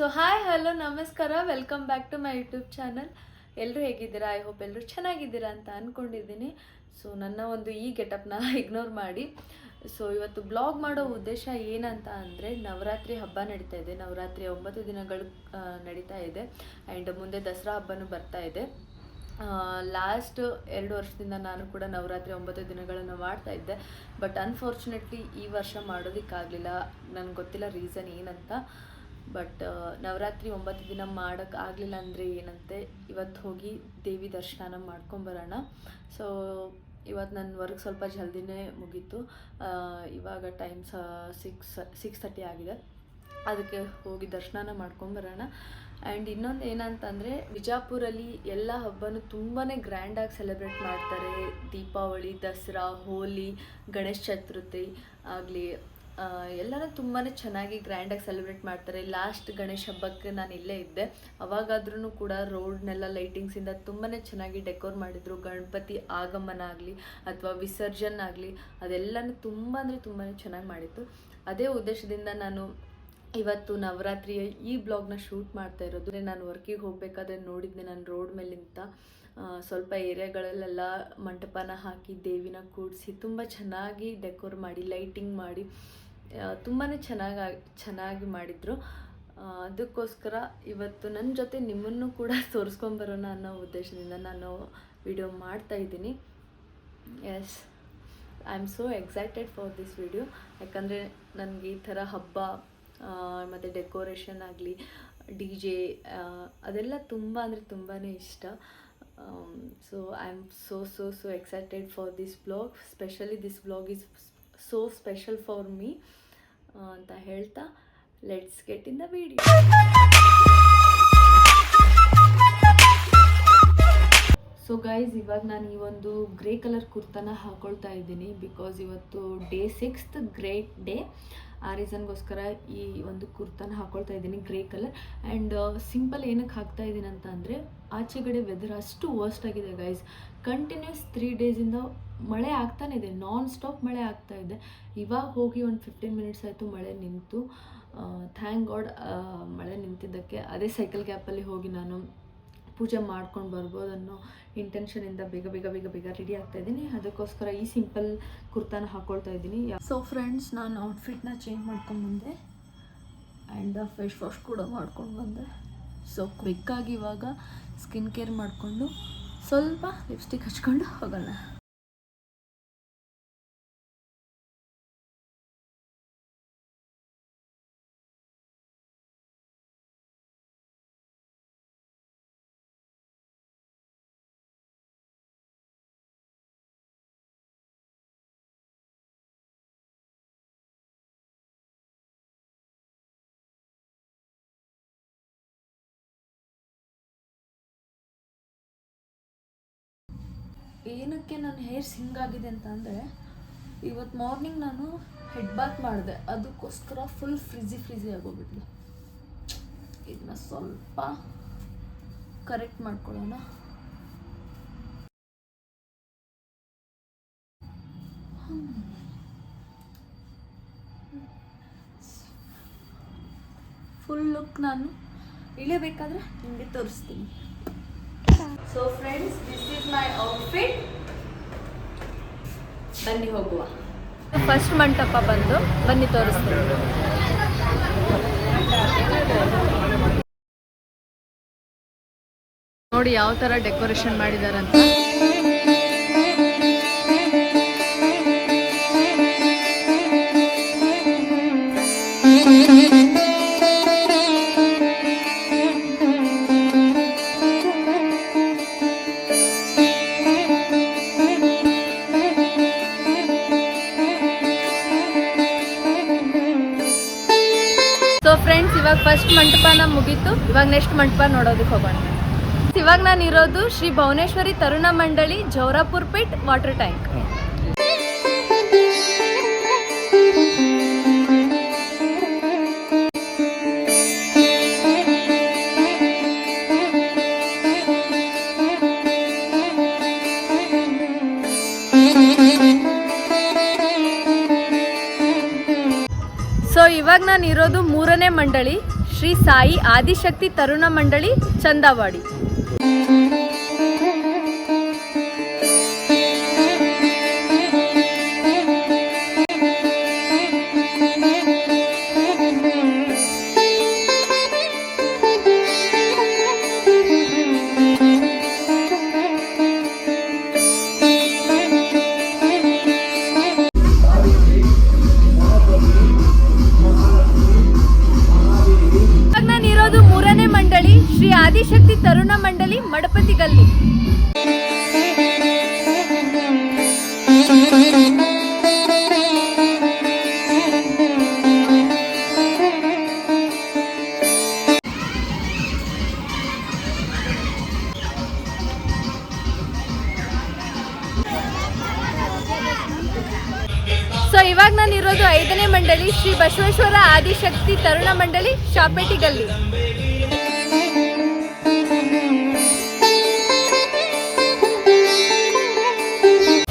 So hi hello ನಮಸ್ಕಾರ. Welcome back to my YouTube channel ಎಲ್ಲರೂ ಹೇಗಿದ್ದೀರಾ? ಐ ಹೋಪ್ ಎಲ್ಲರೂ ಚೆನ್ನಾಗಿದ್ದೀರಾ ಅಂತ ಅಂದ್ಕೊಂಡಿದ್ದೀನಿ ಸೊ ನನ್ನ ಒಂದು ಈ ಗೆಟಪ್ನ ಇಗ್ನೋರ್ ಮಾಡಿ. ಸೊ ಇವತ್ತು ಬ್ಲಾಗ್ ಮಾಡೋ ಉದ್ದೇಶ ಏನಂತ ಅಂದರೆ, ನವರಾತ್ರಿ ಹಬ್ಬ ನಡೀತಾ ಇದೆ. ನವರಾತ್ರಿ ಒಂಬತ್ತು ದಿನಗಳು ನಡೀತಾ ಇದೆ. ಆ್ಯಂಡ್ ಮುಂದೆ ದಸರಾ ಹಬ್ಬನೂ ಬರ್ತಾ ಇದೆ. ಲಾಸ್ಟ್ ಎರಡು ವರ್ಷದಿಂದ ನಾನು ಕೂಡ ನವರಾತ್ರಿ ಒಂಬತ್ತು ದಿನಗಳನ್ನು ಮಾಡ್ತಾ ಇದ್ದೆ. ಬಟ್ ಅನ್ಫಾರ್ಚುನೇಟ್ಲಿ ಈ ವರ್ಷ ಮಾಡೋದಕ್ಕಾಗಲಿಲ್ಲ. ನನಗೆ ಗೊತ್ತಿಲ್ಲ ರೀಸನ್ ಏನಂತ. ಬಟ್ ನವರಾತ್ರಿ ಒಂಬತ್ತು ದಿನ ಮಾಡೋಕ್ಕೆ ಆಗಲಿಲ್ಲ ಅಂದರೆ ಏನಂತೆ ಇವತ್ತು ಹೋಗಿ ದೇವಿ ದರ್ಶನ ಮಾಡ್ಕೊಂಬರೋಣ ಸೊ ಇವತ್ತು ನನ್ನ ವರ್ಕ್ ಸ್ವಲ್ಪ ಜಲ್ದಿನೇ ಮುಗೀತು. ಇವಾಗ ಟೈಮ್ ಸ ಸಿಕ್ಸ್ ಸಿಕ್ಸ್ ತರ್ಟಿ ಆಗಿದೆ. ಅದಕ್ಕೆ ಹೋಗಿ ದರ್ಶನ ಮಾಡ್ಕೊಂಬರೋಣ ಆ್ಯಂಡ್ ಇನ್ನೊಂದು ಏನಂತಂದರೆ, ಬಿಜಾಪುರಲ್ಲಿ ಎಲ್ಲ ಹಬ್ಬನೂ ತುಂಬಾ ಗ್ರ್ಯಾಂಡಾಗಿ ಸೆಲೆಬ್ರೇಟ್ ಮಾಡ್ತಾರೆ. ದೀಪಾವಳಿ, ದಸರಾ, ಹೋಲಿ, ಗಣೇಶ ಚತುರ್ಥಿ ಆಗಲಿ. ಎಲ್ಲನೂ ತುಂಬಾ ಚೆನ್ನಾಗಿ ಗ್ರ್ಯಾಂಡಾಗಿ ಸೆಲೆಬ್ರೇಟ್ ಮಾಡ್ತಾರೆ. ಲಾಸ್ಟ್ ಗಣೇಶ ಹಬ್ಬಕ್ಕೆ ನಾನು ಇಲ್ಲೇ ಇದ್ದೆ. ಅವಾಗಾದ್ರೂ ಕೂಡ ರೋಡ್ನೆಲ್ಲ ಲೈಟಿಂಗ್ಸಿಂದ ತುಂಬಾ ಚೆನ್ನಾಗಿ ಡೆಕೋರ್ ಮಾಡಿದರು. ಗಣಪತಿ ಆಗಮನ ಆಗಲಿ ಅಥವಾ ವಿಸರ್ಜನ್ ಆಗಲಿ ಅದೆಲ್ಲನೂ ತುಂಬ ಅಂದರೆ ತುಂಬಾ ಚೆನ್ನಾಗಿ ಮಾಡಿತ್ತು. ಅದೇ ಉದ್ದೇಶದಿಂದ ನಾನು ಇವತ್ತು ನವರಾತ್ರಿಯ ಈ ಬ್ಲಾಗ್ನ ಶೂಟ್ ಮಾಡ್ತಾ ಇರೋದು. ನಾನು ವರ್ಕಿಗೆ ಹೋಗಬೇಕಾದ್ರೆ ನೋಡಿದ್ದೆ ನಾನು ರೋಡ್ ಮೇಲಿಂದ ಆ, ಸ್ವಲ್ಪ ಏರಿಯಾಗಳಲ್ಲೆಲ್ಲ ಮಂಟಪನ ಹಾಕಿ ದೇವಿನ ಕೂಡಿಸಿ ತುಂಬ ಚೆನ್ನಾಗಿ ಡೆಕೋರ್ ಮಾಡಿ, ಲೈಟಿಂಗ್ ಮಾಡಿ ತುಂಬಾ ಚೆನ್ನಾಗಿ ಚೆನ್ನಾಗಿ ಮಾಡಿದರು. ಅದಕ್ಕೋಸ್ಕರ ಇವತ್ತು ನನ್ನ ಜೊತೆ ನಿಮ್ಮನ್ನು ಕೂಡ ತೋರಿಸ್ಕೊಂಬರೋಣ ಅನ್ನೋ ಉದ್ದೇಶದಿಂದ ನಾನು ವಿಡಿಯೋ ಮಾಡ್ತಾ ಇದ್ದೀನಿ. Yes I am so excited for this video ಯಾಕಂದರೆ ನನಗೆ ಈ ಥರ ಹಬ್ಬ ಮತ್ತು ಡೆಕೋರೇಷನ್ ಆಗಲಿ ಡಿ ಜೆ ಅದೆಲ್ಲ ತುಂಬ ಅಂದರೆ ತುಂಬಾ ಇಷ್ಟ. So I am so so so excited for this blog specially this blog is so special for me ಅಂತ ಹೇಳ್ತಾ let's get in the video so guys ಇವಾಗ ನಾನು ಈ ಒಂದು ಗ್ರೇ ಕಲರ್ ಕುರ್ತಾನ ಹಾಕೊಳ್ತಾ ಇದ್ದೀನಿ ಬಿಕಾಸ್ ಇವತ್ತು ಡೇ ಸಿಕ್ಸ್ತ್ ಗ್ರೇಟ್ ಡೇ ಆ ರೀಸನ್ಗೋಸ್ಕರ ಈ ಒಂದು ಕುರ್ತಾನ ಹಾಕೊಳ್ತಾ ಇದ್ದೀನಿ ಗ್ರೇ ಕಲರ್ ಆ್ಯಂಡ್ ಸಿಂಪಲ್ ಏನಕ್ಕೆ ಹಾಕ್ತಾ ಇದ್ದೀನಿ ಅಂತ ಅಂದರೆ ಆಚೆಗಡೆ ವೆದರ್ ಅಷ್ಟು ವರ್ಸ್ಟ್ ಆಗಿದೆ ಗೈಸ್ ಕಂಟಿನ್ಯೂಸ್ ತ್ರೀ ಡೇಸಿಂದ ಮಳೆ ಆಗ್ತಾನೆ ಇದೆ. ನಾನ್ ಸ್ಟಾಪ್ ಮಳೆ ಆಗ್ತಾ ಇದೆ. ಇವಾಗ ಹೋಗಿ ಒಂದು ಫಿಫ್ಟೀನ್ ಮಿನಿಟ್ಸ್ ಆಯಿತು ಮಳೆ ನಿಂತು. ಥ್ಯಾಂಕ್ ಗಾಡ್ ಮಳೆ ನಿಂತಿದ್ದಕ್ಕೆ ಅದೇ ಸೈಕಲ್ ಗ್ಯಾಪಲ್ಲಿ ಹೋಗಿ ನಾನು ಪೂಜೆ ಮಾಡ್ಕೊಂಡು ಬರ್ಬೋದು ಅನ್ನೋ ಇಂಟೆನ್ಷನಿಂದ ಬೇಗ ಬೇಗ ಬೇಗ ಬೇಗ ರೆಡಿ ಆಗ್ತಾ ಇದ್ದೀನಿ. ಅದಕ್ಕೋಸ್ಕರ ಈ ಸಿಂಪಲ್ ಕುರ್ತಾನ ಹಾಕ್ಕೊಳ್ತಾ ಇದ್ದೀನಿ. ಸೊ ಫ್ರೆಂಡ್ಸ್ ನಾನು ಔಟ್ಫಿಟ್ನ ಚೇಂಜ್ ಮಾಡ್ಕೊಂಡು ಬಂದೆ. ಆ್ಯಂಡ್ ಫೇಸ್ ವಾಶ್ ಕೂಡ ಮಾಡ್ಕೊಂಡು ಬಂದೆ. ಸೊ ಕ್ವಿಕ್ಕಾಗಿ ಇವಾಗ ಸ್ಕಿನ್ ಕೇರ್ ಮಾಡಿಕೊಂಡು ಸ್ವಲ್ಪ ಲಿಪ್ಸ್ಟಿಕ್ ಹಚ್ಕೊಂಡು ಹೋಗೋಣ. ಏನಕ್ಕೆ ನನ್ನ ಹೇರ್ಸ್ ಹಿಂಗಾಗಿದೆ ಅಂತ ಅಂದರೆ ಇವತ್ತು ಮಾರ್ನಿಂಗ್ ನಾನು ಹೆಡ್ ಬಾತ್ ಮಾಡಿದೆ. ಅದಕ್ಕೋಸ್ಕರ ಫುಲ್ ಫ್ರಿಜಿ ಫ್ರಿಜಿ ಆಗೋಗ್ಬಿಟ್ಟಿದೆ ಇದನ್ನ ಸ್ವಲ್ಪ ಕರೆಕ್ಟ್ ಮಾಡ್ಕೊಳ್ಳೋಣ. ಫುಲ್ ಲುಕ್ ನಾನು ಇಳಿಬೇಕಾದ್ರೆ ನಿಮಗೆ ತೋರಿಸ್ತೀನಿ. So friends this is my outfit ಬನ್ನಿ ಹೋಗುವ. ಫಸ್ಟ್ ಮಂಟಪ ಬಂದು ಬನ್ನಿ ತೋರಿಸ್ತೀನಿ. ನೋಡಿ ಯಾವ ತರ ಡೆಕೋರೇಷನ್ ಮಾಡಿದಾರಂತ. ಇವಾಗ ಫಸ್ಟ್ ಮಂಟಪನ ಮುಗೀತು. ಇವಾಗ ನೆಕ್ಸ್ಟ್ ಮಂಟಪ ನೋಡೋದಕ್ಕೆ ಹೋಗೋಣ. ಇವಾಗ ನಾನು ಇರೋದು ಶ್ರೀ ಭುವನೇಶ್ವರಿ ತರುಣ ಮಂಡಳಿ ಜೌರಾಪುರ್ ಪೇಟ್ ವಾಟರ್ ಟ್ಯಾಂಕ್ ನಾನು ಇರೋದು ಮೂರನೇ ಮಂಡಳಿ ಶ್ರೀ ಸಾಯಿ ಆದಿಶಕ್ತಿ ತರುಣ ಮಂಡಳಿ ಚಂದಾವಾಡಿ. ಐದನೇ ಮಂಡಳಿ ಶ್ರೀ ಬಸವೇಶ್ವರ ಆದಿಶಕ್ತಿ ತರುಣ ಮಂಡಳಿ ಶಾಪೇಟಿ ಗಲ್ಲಿ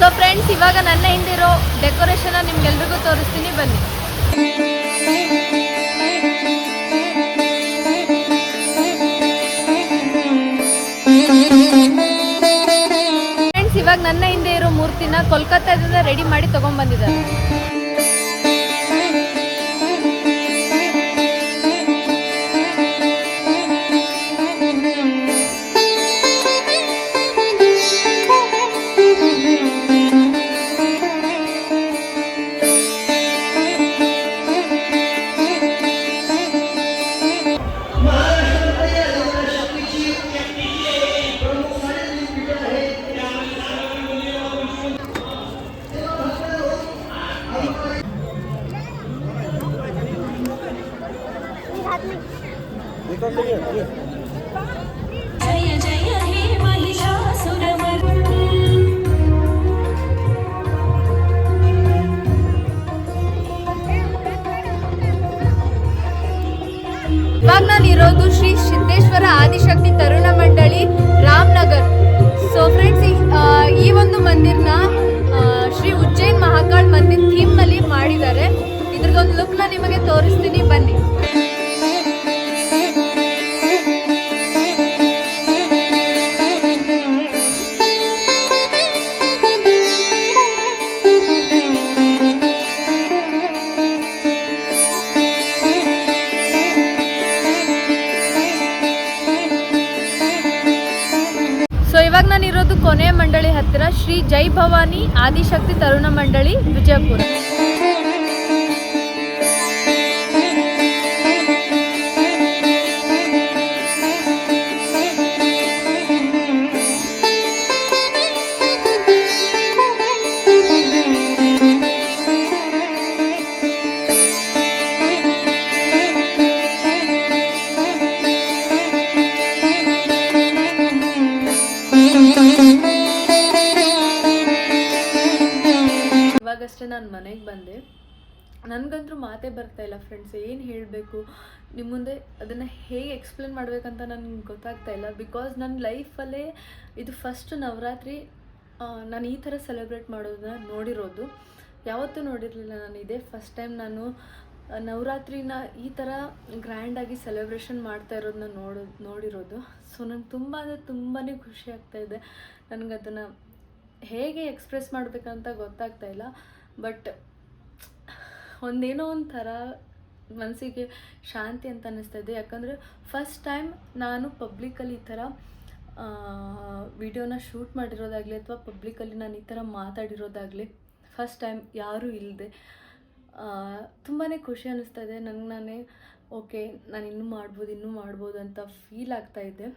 ಸೊ ಫ್ರೆಂಡ್ಸ್ ಇವಾಗ ನನ್ನ ಹಿಂದಿರೋ ಡೆಕೋರೇಷನ್ ನಿಮ್ಗೆಲ್ರಿಗೂ ತೋರಿಸ್ತೀನಿ, ಬನ್ನಿ. ಫ್ರೆಂಡ್ಸ್ ಇವಾಗ ನನ್ನ ಹಿಂದೆ ಇರೋ ಮೂರ್ತಿನ ಕೋಲ್ಕತ್ತಾದಿಂದ ರೆಡಿ ಮಾಡಿ ತಗೊಂಡ್ಬಂದಿದ್ದಾರೆ. ನಾನು ಇರೋದು ಕೊನೆಯ ಮಂಡಳಿ ಹತ್ತಿರ ಶ್ರೀ ಜೈ ಭವಾನಿ ಆದಿಶಕ್ತಿ ತರುಣ ಮಂಡಳಿ ವಿಜಯಪುರ. ನನಗಂತೂ ಮಾತೇ ಬರ್ತಾ ಇಲ್ಲ ಫ್ರೆಂಡ್ಸ್ ಏನು ಹೇಳಬೇಕು? ನಿಮ್ಮ ಮುಂದೆ ಅದನ್ನು ಹೇಗೆ ಎಕ್ಸ್ಪ್ಲೇನ್ ಮಾಡಬೇಕಂತ ನನಗೆ ಗೊತ್ತಾಗ್ತಾ ಇಲ್ಲ. ಬಿಕಾಸ್ ನನ್ನ ಲೈಫಲ್ಲೇ ಇದು ಫಸ್ಟ್ ನವರಾತ್ರಿ ನಾನು ಈ ಥರ ಸೆಲೆಬ್ರೇಟ್ ಮಾಡೋದನ್ನ ನೋಡಿರೋದು. ಯಾವತ್ತೂ ನೋಡಿರಲಿಲ್ಲ ನಾನು. ಇದೇ ಫಸ್ಟ್ ಟೈಮ್ ನಾನು ನವರಾತ್ರಿನ ಈ ಥರ ಗ್ರ್ಯಾಂಡಾಗಿ ಸೆಲೆಬ್ರೇಷನ್ ಮಾಡ್ತಾ ಇರೋದನ್ನ ನೋಡೋ, ನೋಡಿರೋದು. ಸೊ ನಂಗೆ ತುಂಬ ಅಂದರೆ ತುಂಬಾ ಖುಷಿ ಆಗ್ತಾ ಇದೆ. ನನಗೆ ಅದನ್ನು ಹೇಗೆ ಎಕ್ಸ್ಪ್ರೆಸ್ ಮಾಡಬೇಕಂತ ಗೊತ್ತಾಗ್ತಾ ಇಲ್ಲ. ಬಟ್ ಒಂದೇನೋ ಒಂಥರ ಮನಸ್ಸಿಗೆ ಶಾಂತಿ ಅಂತ ಅನ್ನಿಸ್ತಾ ಇದೆ. ಯಾಕಂದರೆ ಫಸ್ಟ್ ಟೈಮ್ ನಾನು ಪಬ್ಲಿಕಲ್ಲಿ ಈ ಥರ ವಿಡಿಯೋನ ಶೂಟ್ ಮಾಡಿರೋದಾಗಲಿ ಅಥವಾ ಪಬ್ಲಿಕಲ್ಲಿ ನಾನು ಈ ಥರ ಮಾತಾಡಿರೋದಾಗಲಿ ಫಸ್ಟ್ ಟೈಮ್ ಯಾರೂ ಇಲ್ಲದೆ ತುಂಬಾ ಖುಷಿ ಅನ್ನಿಸ್ತಾ ಇದೆ. ನಂಗೆ ನಾನೇ ಓಕೆ ನಾನು ಇನ್ನೂ ಮಾಡ್ಬೋದು ಇನ್ನೂ ಮಾಡ್ಬೋದು ಅಂತ ಫೀಲ್ ಆಗ್ತಾ ಇದೆ.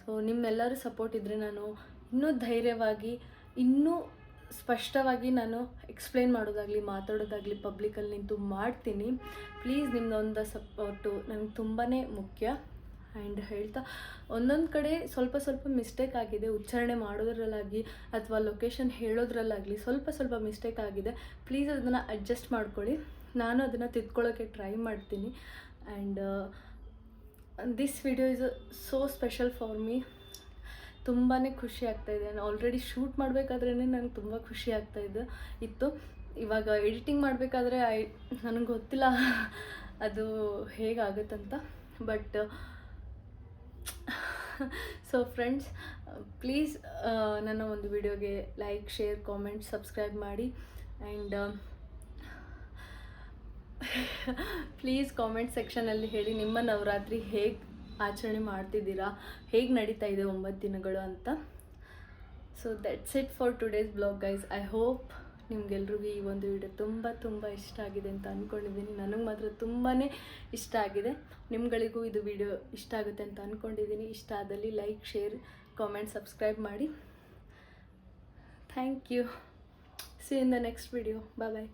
ಸೊ ನಿಮ್ಮೆಲ್ಲರೂ ಸಪೋರ್ಟ್ ಇದ್ದರೆ ನಾನು ಇನ್ನೂ ಧೈರ್ಯವಾಗಿ, ಇನ್ನೂ ಸ್ಪಷ್ಟವಾಗಿ ನಾನು ಎಕ್ಸ್ಪ್ಲೈನ್ ಮಾಡೋದಾಗಲಿ, ಮಾತಾಡೋದಾಗಲಿ ಪಬ್ಲಿಕಲ್ಲಿ ನಿಂತು ಮಾಡ್ತೀನಿ. ಪ್ಲೀಸ್ ನಿಮ್ಮದೊಂದು ಸಪೋರ್ಟು ನನಗೆ ತುಂಬಾ ಮುಖ್ಯ. ಆ್ಯಂಡ್ ಹೇಳ್ತಾ, ಒಂದೊಂದು ಕಡೆ ಸ್ವಲ್ಪ ಸ್ವಲ್ಪ ಮಿಸ್ಟೇಕ್ ಆಗಿದೆ, ಉಚ್ಚಾರಣೆ ಮಾಡೋದ್ರಲ್ಲಾಗಿ ಅಥವಾ ಲೊಕೇಶನ್ ಹೇಳೋದ್ರಲ್ಲಾಗಲಿ ಸ್ವಲ್ಪ ಸ್ವಲ್ಪ ಮಿಸ್ಟೇಕ್ ಆಗಿದೆ. ಪ್ಲೀಸ್ ಅದನ್ನು ಅಡ್ಜಸ್ಟ್ ಮಾಡ್ಕೊಳ್ಳಿ. ನಾನು ಅದನ್ನು ತಿದ್ಕೊಳ್ಳೋಕ್ಕೆ ಟ್ರೈ ಮಾಡ್ತೀನಿ. And this video is so special for me ತುಂಬಾ ಖುಷಿ ಆಗ್ತಾ ಇದೆ. ನಾನು ಆಲ್ರೆಡಿ ಶೂಟ್ ಮಾಡಬೇಕಾದ್ರೇ ನನಗೆ ತುಂಬ ಖುಷಿ ಆಗ್ತಾ ಇದೆ. ಇತ್ತು. ಇವಾಗ ಎಡಿಟಿಂಗ್ ಮಾಡಬೇಕಾದ್ರೆ ಐ, ನನಗೆ ಗೊತ್ತಿಲ್ಲ ಅದು ಹೇಗಾಗುತ್ತಂತ. ಬಟ್ ಸೊ ಫ್ರೆಂಡ್ಸ್ ಪ್ಲೀಸ್ ನನ್ನ ಒಂದು ವಿಡಿಯೋಗೆ ಲೈಕ್ ಶೇರ್ ಕಾಮೆಂಟ್ ಸಬ್ಸ್ಕ್ರೈಬ್ ಮಾಡಿ. ಆ್ಯಂಡ್ ಪ್ಲೀಸ್ ಕಾಮೆಂಟ್ ಸೆಕ್ಷನಲ್ಲಿ ಹೇಳಿ ನಿಮ್ಮ ನವರಾತ್ರಿ ಹೇಗೆ ಆಚರಣೆ ಮಾಡ್ತಿದ್ದೀರಾ? ಹೇಗೆ ನಡೀತಾ ಇದೆ ಒಂಬತ್ತು ದಿನಗಳು ಅಂತ? So that's it for today's blog guys I hope ನಿಮ್ಗೆಲ್ರಿಗೂ ಈ ಒಂದು ವಿಡಿಯೋ ತುಂಬ ತುಂಬ ಇಷ್ಟ ಆಗಿದೆ ಅಂತ ಅಂದ್ಕೊಂಡಿದ್ದೀನಿ ನನಗೆ ಮಾತ್ರ ತುಂಬಾ ಇಷ್ಟ ಆಗಿದೆ. ನಿಮ್ಗಳಿಗೂ ಇದು ವಿಡಿಯೋ ಇಷ್ಟ ಆಗುತ್ತೆ ಅಂತ ಅಂದ್ಕೊಂಡಿದ್ದೀನಿ ಇಷ್ಟ ಆದಲ್ಲಿ ಲೈಕ್ ಶೇರ್ ಕಾಮೆಂಟ್ ಸಬ್ಸ್ಕ್ರೈಬ್ ಮಾಡಿ. Thank you see in the next video bye bye